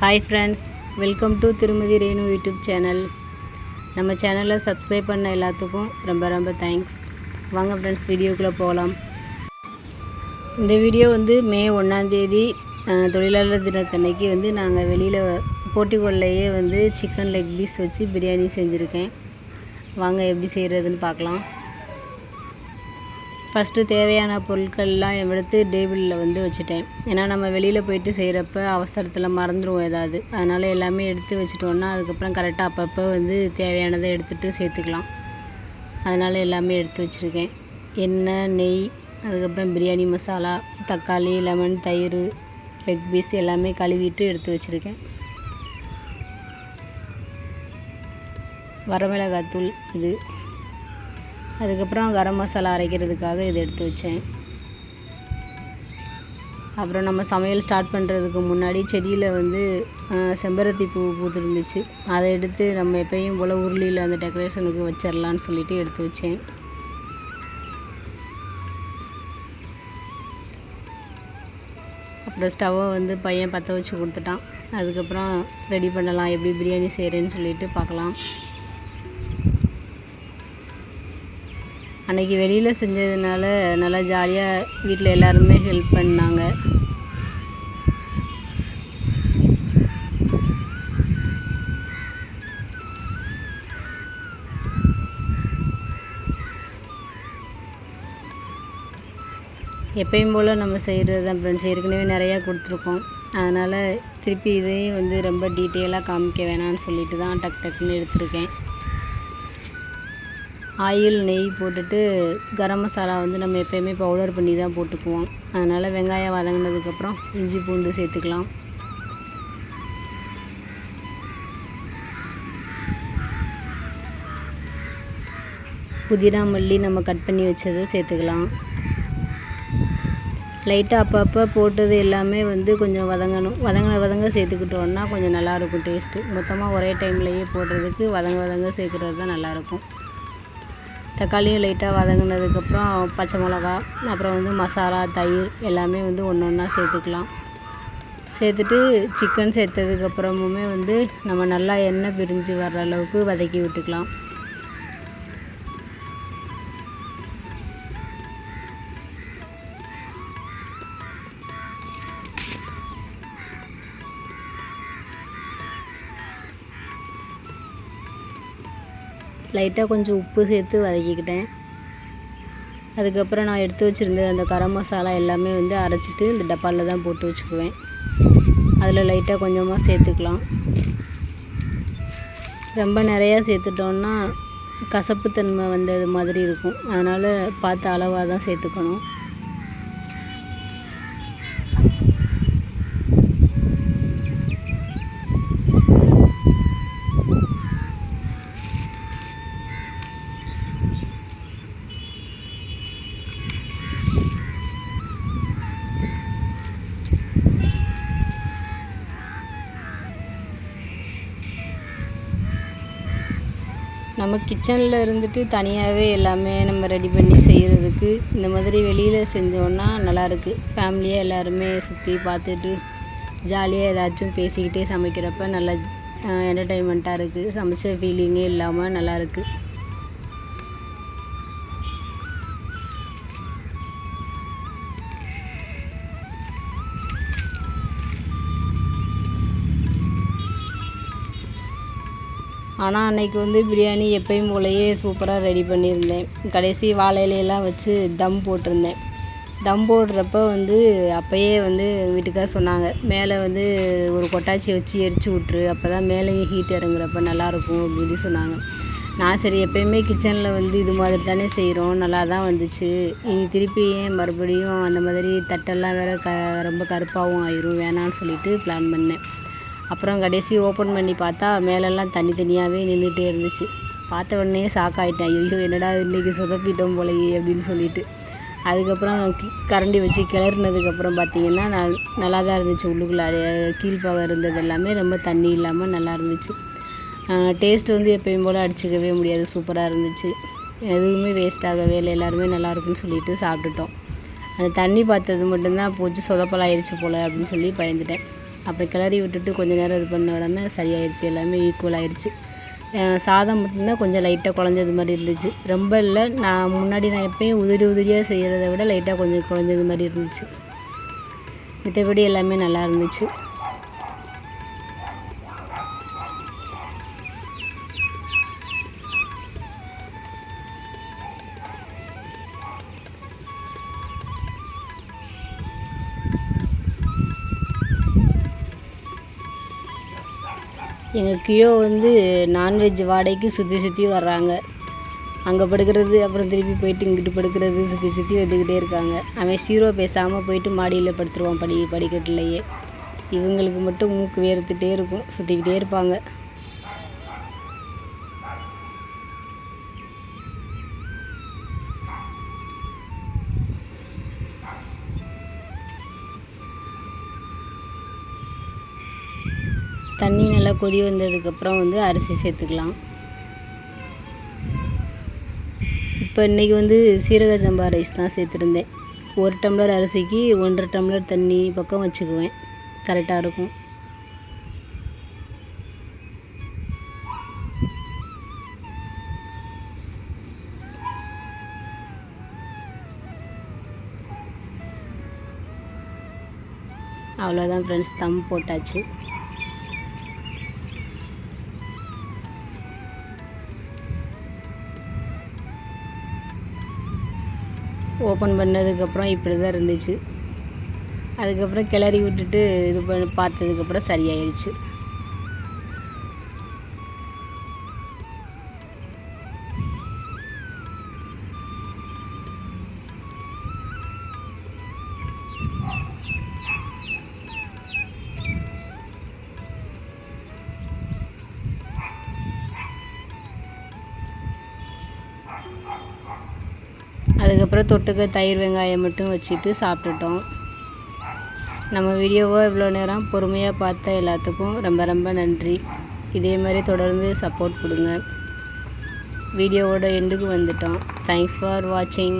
Hi friends welcome to திருமதி Renu YouTube channel நம்ம சேனலை சப்ஸ்கிரைப் பண்ண எல்லாத்துக்கும் ரொம்ப ரொம்ப தேங்க்ஸ் வாங்க ஃப்ரெண்ட்ஸ் வீடியோக்குள்ளே போகலாம் இந்த வீடியோ வந்து மே ஒன்றாந்தேதி தொழிலாளர் தினத்தன்னைக்கு வந்து நாங்கள் வெளியில் போட்டிக்கொள்ளையே வந்து சிக்கன் லெக் பீஸ் வச்சு பிரியாணி செஞ்சுருக்கேன். வாங்க எப்படி செய்கிறதுன்னு பார்க்கலாம். ஃபஸ்ட்டு தேவையான பொருட்கள்லாம் எடுத்து டேபிளில் வந்து வச்சுட்டேன். ஏன்னா நம்ம வெளியில் போயிட்டு செய்கிறப்ப அவசரத்தில் மறந்துடுவோம் ஏதாவது. அதனால் எல்லாமே எடுத்து வச்சுட்டோன்னா அதுக்கப்புறம் கரெக்டாக அப்பப்போ வந்து தேவையானதை எடுத்துகிட்டு சேர்த்துக்கலாம். அதனால் எல்லாமே எடுத்து வச்சுருக்கேன். எண்ணெய் நெய் அதுக்கப்புறம் பிரியாணி மசாலா தக்காளி லெமன் தயிர் லெக் பீஸ் எல்லாமே கழுவிட்டு எடுத்து வச்சுருக்கேன். வரமிளகாத்தூள் இது. அதுக்கப்புறம் கரம் மசாலா அரைக்கிறதுக்காக இதை எடுத்து வச்சேன். அப்புறம் நம்ம சமையல் ஸ்டார்ட் பண்ணுறதுக்கு முன்னாடி செடியில் வந்து செம்பருத்தி பூ பூத்துருந்துச்சு. அதை எடுத்து நம்ம எப்பயும் போல் உருளியில் அந்த டெக்கரேஷனுக்கு வச்சிடலான்னு சொல்லிட்டு எடுத்து வச்சேன். அப்புறம் ஸ்டவ்வை வந்து பையன் பற்ற வச்சு கொடுத்துட்டான். அதுக்கப்புறம் ரெடி பண்ணலாம் எப்படி பிரியாணி செய்கிறேன்னு சொல்லிட்டு பார்க்கலாம். அன்னைக்கு வெளியில் செஞ்சதுனால நல்லா ஜாலியாக வீட்டில் எல்லாருமே ஹெல்ப் பண்ணாங்க. எப்பயும் போல் நம்ம செய்கிறது தான் ஃப்ரெண்ட்ஸ் ஏற்கனவே நிறையா கொடுத்துருக்கோம். அதனால் திருப்பி இதையும் வந்து ரொம்ப டீட்டெயிலாக காமிக்க வேணாம்னு சொல்லிட்டு தான் டக் டக்குன்னு எடுத்திருக்கேன். ஆயில் நெய் போட்டுட்டு கரம் மசாலா வந்து நம்ம எப்போயுமே பவுடர் பண்ணி தான் போட்டுக்குவோம். அதனால் வெங்காயம் வதங்கினதுக்கப்புறம் இஞ்சி பூண்டு சேர்த்துக்கலாம். புதினா மல்லி நம்ம கட் பண்ணி வச்சதை சேர்த்துக்கலாம். லைட்டாக அப்பப்போ போட்டது எல்லாமே வந்து கொஞ்சம் வதங்கணும். வதங்கின வதங்க சேர்த்துக்கிட்டோன்னா கொஞ்சம் நல்லாயிருக்கும் டேஸ்ட்டு மொத்தமாக ஒரே டைம்லேயே போடுறதுக்கு வதங்க வதங்க சேர்க்குறது தான் நல்லாயிருக்கும். தக்காளியும் லைட்டாக வதங்கினதுக்கப்புறம் பச்சை மிளகா அப்புறம் வந்து மசாலா தயிர் எல்லாமே வந்து ஒன்று ஒன்றா சேர்த்துக்கலாம். சேர்த்துட்டு சிக்கன் சேர்த்ததுக்கப்புறமுமே வந்து நம்ம நல்லா எண்ணெய் பிரிஞ்சு வர்ற அளவுக்கு வதக்கி விட்டுக்கலாம். லைட்டாக கொஞ்சம் உப்பு சேர்த்து வதக்கிக்கிட்டேன். அதுக்கப்புறம் நான் எடுத்து வச்சுருந்த அந்த கரம் மசாலா எல்லாமே வந்து அரைச்சிட்டு இந்த டப்பாவில் தான் போட்டு வச்சுக்குவேன். அதில் லைட்டாக கொஞ்சமாக சேர்த்துக்கலாம். ரொம்ப நிறையா சேர்த்துட்டோன்னா கசப்புத்தன்மை வந்தது மாதிரி இருக்கும். அதனால் பார்த்து அளவாக தான் சேர்த்துக்கணும். நம்ம கிச்சனில் இருந்துட்டு தனியாகவே எல்லாமே நம்ம ரெடி பண்ணி செய்கிறதுக்கு இந்த மாதிரி வெளியில் செஞ்சோன்னா நல்லாயிருக்கு ஃபேமிலியாக எல்லாருமே சுற்றி பார்த்துட்டு ஜாலியாக ஏதாச்சும் பேசிக்கிட்டே சமைக்கிறப்ப நல்லா என்டர்டெயின்மெண்ட்டாக இருக்குது சமைச்ச ஃபீலிங்கே இல்லாமல் நல்லாயிருக்கு ஆனால் அன்னைக்கு வந்து பிரியாணி எப்பயும் போலயே சூப்பராக ரெடி பண்ணியிருந்தேன். கடைசி வாழை இலையெல்லாம் வச்சு தம் போட்டிருந்தேன். தம் போடுறப்ப வந்து அப்போயே வந்து வீட்டுக்கார் சொன்னாங்க மேலே வந்து ஒரு கொட்டாச்சி வச்சு எரிச்சு விட்ரு அப்போ தான் மேலேயும் ஹீட் இறங்குறப்ப நல்லாயிருக்கும் அப்படின்னு சொன்னாங்க. நான் சரி எப்பயுமே கிச்சனில் வந்து இது மாதிரி தானே செய்கிறோம் நல்லா தான் வந்துச்சு. இனி திருப்பி ஏன் மறுபடியும் அந்த மாதிரி தட்டெல்லாம் வேறு க ரொம்ப கருப்பாகவும் ஆயிரும் வேணான்னு சொல்லிட்டு பிளான் பண்ணேன். அப்புறம் கடைசி ஓப்பன் பண்ணி பார்த்தா மேலெல்லாம் தனி தனியாகவே நின்றுட்டே இருந்துச்சு. பார்த்த உடனே ஷாக் ஆகிட்டேன் ஐயோ என்னடா இன்றைக்கி சொதப்பிட்டோம் போலயே அப்படின்னு சொல்லிட்டு. அதுக்கப்புறம் கரண்டி வச்சு கிளறினதுக்கப்புறம் பார்த்திங்கன்னா நல் நல்லா தான் இருந்துச்சு உள்ளுக்குள்ளே. கீழ்ப்பாக இருந்தது எல்லாமே ரொம்ப தண்ணி இல்லாமல் நல்லா இருந்துச்சு. டேஸ்ட் வந்து எப்பயும் போல் அடிச்சுக்கவே முடியாது. சூப்பராக இருந்துச்சு. எதுவுமே வேஸ்ட் ஆகவே இல்லை. எல்லாருமே நல்லா இருக்குன்னு சொல்லிட்டு சாப்பிட்டுட்டோம். அந்த தண்ணி பார்த்தது மட்டும்தான் போச்சு. சொதப்பலாயிருச்சு போல் அப்படின்னு சொல்லி பயந்துட்டேன். அப்புறம் கிளறி விட்டுட்டு கொஞ்சம் நேரம் இது பண்ண உடனே சரியாயிடுச்சு எல்லாமே ஈக்குவல் ஆயிடுச்சு சாதம் மட்டும்தான் கொஞ்சம் லைட்டாக குழஞ்சது மாதிரி இருந்துச்சு. ரொம்ப இல்லை நான் முன்னாடி நான் எப்பயும் உதிரி உதிரியாக செய்கிறத விட லைட்டாக கொஞ்சம் குழஞ்சது மாதிரி இருந்துச்சு. மித்தபடி எல்லாமே நல்லா இருந்துச்சு. எங்கள் கியோ வந்து நான்வெஜ் வாடகைக்கு சுற்றி சுற்றி வர்றாங்க. அங்கே படுக்கிறது அப்புறம் திருப்பி போயிட்டு இங்கிட்டு படுக்கிறது சுற்றி சுற்றி வந்துக்கிட்டே இருக்காங்க. அவன் சீரோ பேசாமல் போயிட்டு மாடியில் படுத்துருவான் படி படிக்கட்டுலையே. இவங்களுக்கு மட்டும் மூக்கு வேர்த்துட்டே இருக்கும். சுற்றிக்கிட்டே இருப்பாங்க. தண்ணி நல்லா கொதி வந்ததுக்கப்புறம் வந்து அரிசி சேர்த்துக்கலாம். இப்போ இன்றைக்கி வந்து சீரக சம்பா ரைஸ் தான் சேர்த்துருந்தேன். ஒரு டம்ளர் அரிசிக்கு ஒன்றரை டம்ளர் தண்ணி பக்கம் வச்சுக்குவேன். கரெக்டாக இருக்கும். அவ்வளோதான் ஃப்ரெண்ட்ஸ் தம் போட்டாச்சு. ஓப்பன் பண்ணதுக்கப்புறம் இப்படி தான் இருந்துச்சு. அதுக்கப்புறம் கிளறி விட்டுட்டு இது பண்ணி பார்த்ததுக்கப்புறம் சரியாயிடுச்சு அதுக்கப்புறம் தொட்டுக்க தயிர் வெங்காயம் மட்டும் வச்சுட்டு சாப்பிட்டுட்டோம். நம்ம வீடியோவை இவ்வளோ நேரம் பொறுமையாக பார்த்த எல்லாத்துக்கும் ரொம்ப ரொம்ப நன்றி. இதே மாதிரி தொடர்ந்து சப்போர்ட் கொடுங்க. வீடியோவோட எண்டுக்கு வந்துட்டோம். தேங்க்ஸ் ஃபார் வாட்சிங்